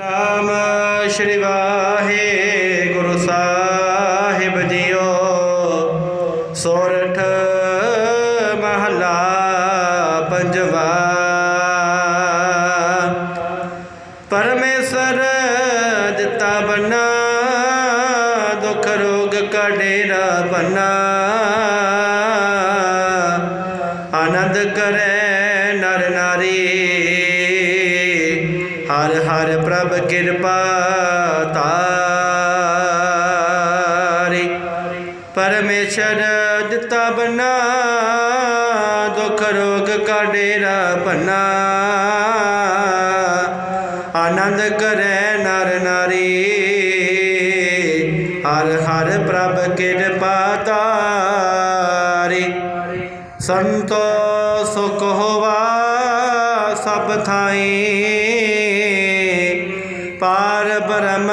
ਨਾਮ ਸ਼੍ਰੀ ਵਾਹਿਗੁਰੂ ਸਾਹਿਬ ਜੀਓ। ਸੋਰਠ ਮਹਲਾ ਪੰਜਵਾ। ਪਰਮੇਸ਼ਰ ਦਿੱਤਾ ਬੰਨਾ, ਦੁਖ ਰੋਗ ਕਾ ਬੰਨਾ। ਆਨੰਦ ਕਰੈ ਨਰ ਨਾਰੀ ਹਰ ਹਰ ਪ੍ਰਭ ਕਿਰਪਾ ਤਾਰੀ। ਪਰਮੇਸ਼ਰ ਦਿੱਤਾ ਬਨਾ, ਦੁਖ ਰੋਗ ਕਾ ਡੇਰਾ ਬਨਾ। ਆਨੰਦ ਕਰੈ ਨਰ ਨਾਰੀ। ਹਰ ਹਰ ਪ੍ਰਭ ਕਿਰਪਾ ਤਾਰੀ। ਸੰਤੋ ਸੁਖ ਹੋਵਾ ਸਭ ਥਾਈ। ਪਾਰ ਬ੍ਰਹਮ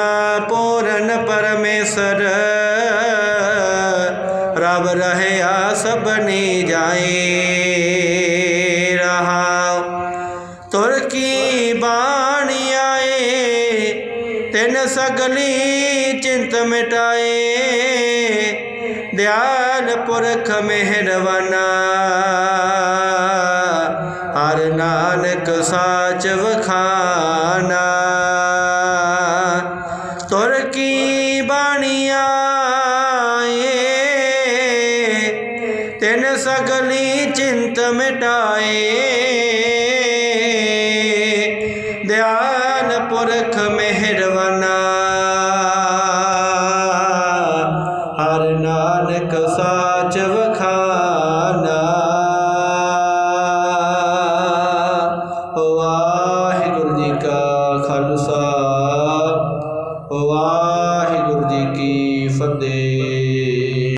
ਪੂਰਨ ਪਰਮੇਸ਼ਰ। ਰਬ ਰਹਿਆ ਸਭਨੀ ਜਾਏ ਰਹਾ ਤੁਰ ਕੀ ਬਾਣੀ ਆਏ, ਤਿੰਨ ਸਗਲੀ ਚਿੰਤ ਮਿਟਾਏ। ਦਿਆਲ ਪੁਰਖ ਮਿਹਰਵਾਨਾ ਹਰ ਨਾਨਕ ਸਾਚ ਵਖਾਨਾ। ਤੁਰ ਕੀ ਬਾਣੀ ਆਏ? ਤਿਨ ਸਗਲੀ ਚਿੰਤ ਮਿਟਾਏ। ਧਿਆਨ ਪੁਰਖ ਮਿਹਰਵਾਨਾ। ਹਰ ਨਾਨਕ ਸਾਚ ਵਖਾਨਾ। ਵਾਹਿਗੁਰੂ ਜੀ ਕਾ ਵਾਹਿਗੁਰੂ ਜੀ ਕੀ ਫਤਿਹ।